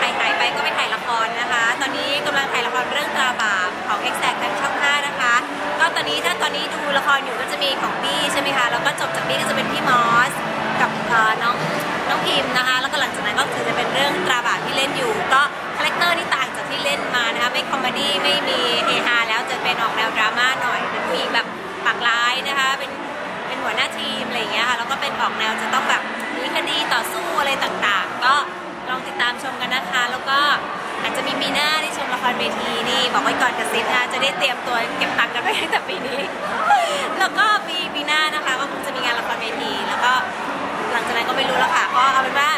หายหายไปก็ไปถ่ายละครนะคะ ตอนนี้กำลังถ่ายละครเรื่องตราบาปของ e x a c t ทางช่อง5นะคะ ก็ตอนนี้ถ้าตอนนี้ดูละครอยู่ก็จะมีของปี้ใช่ไหมคะ แล้วก็จบจากปี้ก็จะเป็นพี่มอสกับน้องน้องพิมนะคะ แล้วก็หลังจากนั้นก็คือจะเป็นเรื่องตราบาปที่เล่นอยู่ ก็คาแรคเตอร์ที่ต่างจากที่เล่นมานะคะ ไม่คอมเมดี้ไม่มีเฮฮาแล้วจะเป็นออกแนวดราม่าหน่อย เป็นผู้หญิงแบบปากร้ายนะคะ เป็นเป็นหัวหน้าทีมอะไรอย่างเงี้ยค่ะ แล้วก็เป็นออกแนวจะต้องแบบมีคดีต่อสู้อะไรต่างๆ ก็ นะคะ แล้วก็อาจจะมีปีหน้าได้ชมละครเวทีนี่บอกไว้ก่อนกระซิบนะจะได้เตรียมตัวเก็บตังค์กันไว้ตั้งแต่ปีนี้ แล้วก็ปีปีหน้านะคะก็คงจะมีงานละครเวที แล้วก็หลังจากนั้นก็ไม่รู้แล้วค่ะเพราะเอาเป็นว่า